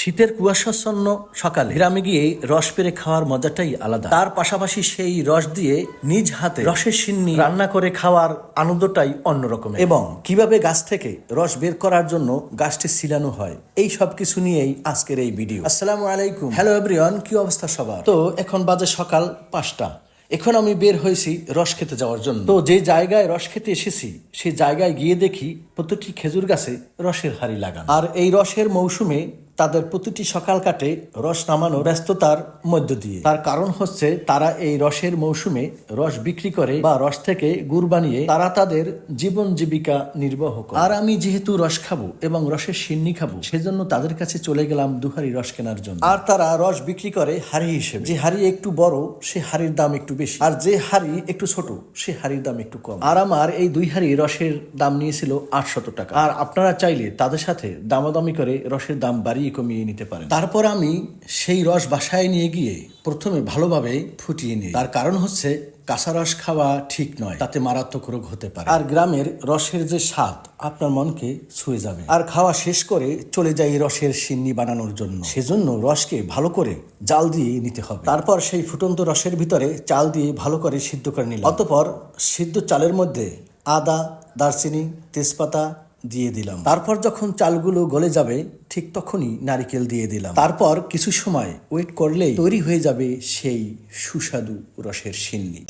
শীতের কুয়াশাচ্ছন্ন সকাল। হিরামে গিয়ে রস পেরে খাওয়ার মজাটাই আলাদা। তার পাশাপাশি সেই রস দিয়ে নিজ হাতে রসের সিন্নি রান্না করে খাওয়ার আনন্দটাই অন্যরকম এবং কীভাবে গাছ থেকে রস বের করার জন্য গাছটি সিলানো হয়, এই সব কিছু নিয়েই আজকের এই ভিডিও। আসসালামু আলাইকুম। হ্যালো এভরিওয়ান, কি অবস্থা সবার? তো এখন বাজে সকাল পাঁচটা। এখন আমি বের হয়েছি রস খেতে যাওয়ার জন্য। তো যে জায়গায় রস খেতে এসেছি সেই জায়গায় গিয়ে দেখি প্রতিটি খেজুর গাছে রসের হাড়ি লাগানো। আর এই রসের মৌসুমে তাদের প্রতিটি সকাল কাটে রস নামানো ব্যস্ততার মধ্য দিয়ে। তার কারণ হচ্ছে তারা এই রসের মৌসুমে রস বিক্রি করে বা রস থেকে গুড় বানিয়ে তারা তাদের জীবন জীবিকা নির্বাহ করে। আর আমি যেহেতু রস খাব এবং রসের সিন্নি খাব, সেজন্য তাদের কাছে চলে গেলাম দুহারি রস কেনার জন্য। আর তারা রস বিক্রি করে হাড়ি হিসেবে। যে হাড়ি একটু বড়, সে হাড়ির দাম একটু বেশি। আর যে হাড়ি একটু ছোট, সে হাড়ির দাম একটু কম। আর আমার এই দুই হাড়ি রসের দাম নিয়েছিল আটশত টাকা। আর আপনারা চাইলে তাদের সাথে দামাদামি করে রসের দাম বাড়িয়ে কমিয়ে নিতে পারেন। তারপর আমি সেই রস বাসায় নিয়ে গিয়ে প্রথমে ভালোভাবে ফুটিয়ে নিই। তার কারণ হচ্ছে কাঁচা রস খাওয়া ঠিক নয়, তাতে মারাত্মক রোগ হতে পারে। আর গ্রামের রসের যে স্বাদ, আপনার মনকে ছুঁয়ে যাবে। আর খাওয়া শেষ করে চলে যাই রসের সিন্নি বানানোর জন্য। সেজন্য রসকে ভালো করে জাল দিয়ে নিতে হবে। তারপর সেই ফুটন্ত রসের ভিতরে চাল দিয়ে ভালো করে সিদ্ধ করে নিলাম। অতপর সিদ্ধ চালের মধ্যে আদা, দারচিনি, তেজপাতা দিয়ে দিলাম। তারপর যখন চালগুলো গলে যাবে ঠিক তখনই নারিকেল দিয়ে দিলাম। তারপর কিছু সময় ওয়েট করলেই তৈরি হয়ে যাবে সেই সুস্বাদু রসের সিন্নি।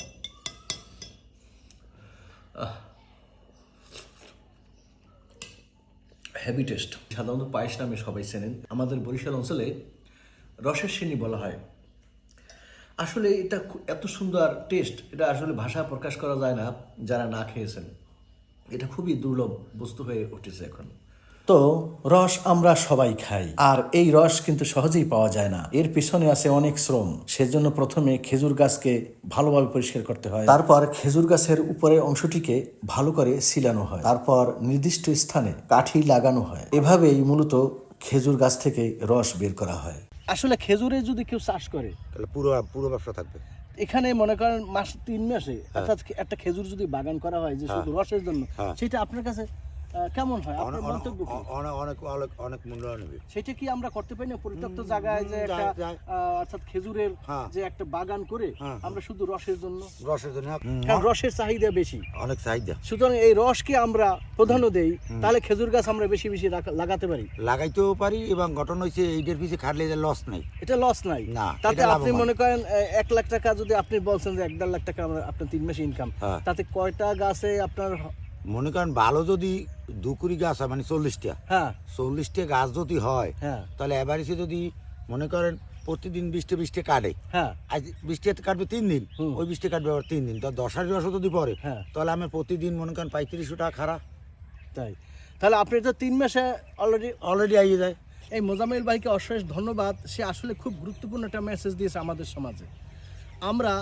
হেভি টেস্ট সাধারণত পায়েস নামে সবাই চেনেন। আমাদের বরিশাল অঞ্চলে রসের সিন্নি বলা হয়। আসলে এটা এত সুন্দর টেস্ট এটা আসলে ভাষা প্রকাশ করা যায় না যারা না খেয়েছেন। এটা খুবই দুর্লভ বস্তু হয়ে উঠেছে এখন। তো রস আমরা সবাই খাই আর এই রস কিন্তু সহজেই পাওয়া যায় না। এর পিছনে আছে অনেক শ্রম সেজন্য প্রথমে খেজুর গাছকে ভালোভাবে পরিষ্কার করতে হয়। তারপর খেজুর গাছের উপরের অংশটিকে ভালো করে সিলানো হয়। তারপর নির্দিষ্ট স্থানে কাঠি লাগানো হয়। এভাবেই মূলত খেজুর গাছ থেকে রস বের করা হয়। আসলে খেজুরে যদি কেউ চাষ করে তাহলে পুরো পুরো ব্যবসা থাকবে। এখানে মনে করেন মাস তিন মাসে অর্থাৎ একটা খেজুর যদি বাগান করা হয় যে শুধু রসের জন্য হ্যাঁ। সেটা আপনার কাছে কেমন হয়? আপনার মন্তব্য? অনেক অনেক অনেক অনেক মূল্য নেবে সেটা কি আমরা করতে পারি না? পরিত্যক্ত জায়গায় যে একটা অর্থাৎ খেজুরের হ্যাঁ। যে একটা বাগান করে হ্যাঁ। আমরা শুধু রসের জন্য? রসের জন্য। কারণ রসের চাহিদা বেশি। অনেক চাহিদা। সুতরাং এই রসকে আমরা প্রাধান্য দেই তাহলে খেজুর গাছ আমরা বেশি বেশি লাগাতে পারি। লাগাইতেও পারি এবং ঘটনা হয়েছে এইটার পিছিয়ে খাটলে এদের লস নাই। এটা লস নাই। না, তাতে আপনি মনে করেন এক লাখ টাকা যদি আপনি বলছেন যে এক দেড় লাখ টাকা আমরা আপনার তিন মাসে ইনকাম হ্যাঁ। তাতে কয়টা গাছে আপনার মনে করেন ভালো যদি দুকুড়ি গাছ হয় মানে চল্লিশটা। হ্যাঁ। চল্লিশটা গাছ যদি হয় হ্যাঁ। তাহলে এবারে যদি মনে করেন প্রতিদিন বৃষ্টি বৃষ্টি কাটে। হ্যাঁ। আজ বৃষ্টি কাটবে তিন দিন। ওই বৃষ্টি কাটবে আবার তিন দিন। তো দশার রসও যদি পরে হ্যাঁ। তাহলে আমার প্রতিদিন মনে করেন পঁয়ত্রিশশো টাকা খারাপ তাই। তাহলে আপনি তো তিন মাসে অলরেডি অলরেডি আইয়ে যায়। এই মোজামিল ভাইকে অশেষ ধন্যবাদ। সে আসলে খুব গুরুত্বপূর্ণ একটা মেসেজ দিয়েছে আমাদের সমাজে। আমরা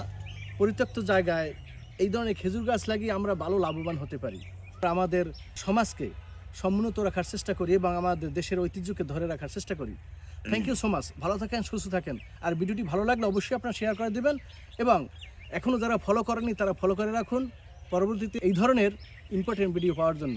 পরিত্যক্ত জায়গায় এই ধরনের খেজুর গাছ লাগিয়ে আমরা ভালো লাভবান হতে পারি। আমাদের সমাজকে সমুন্নত রাখার চেষ্টা করি এবং আমাদের দেশের ঐতিহ্যকে ধরে রাখার চেষ্টা করি। থ্যাংক ইউ সো মাচ ভালো থাকেন, সুস্থ থাকেন। আর ভিডিওটি ভালো লাগলে অবশ্যই আপনার শেয়ার করে দেবেন এবং এখনও যারা ফলো করেনি তারা ফলো করে রাখুন। পরবর্তীতে এই ধরনের ইম্পর্টেন্ট ভিডিও পাওয়ার জন্য।